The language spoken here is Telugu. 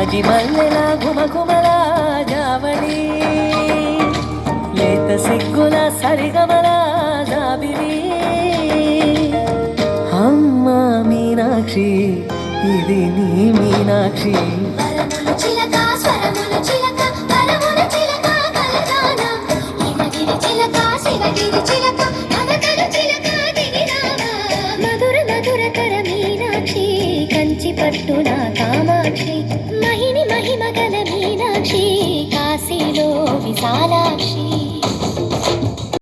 జావళి జాజి మల్లెల ఘుమ జావళి. లేత సిగ్గుల సరిగమల జాబిలి అమ్మ మీనాక్షి ఇది నీ మీనాక్షి. చిలక స్వరములు చిలక చిలక చిలక శివగిరి చిలక చిలక మధుర మధుర కర పట్టు నా కామాక్షి. మహిని మహిమగల మీనాక్షి. కాశీలో విశాలాక్షి.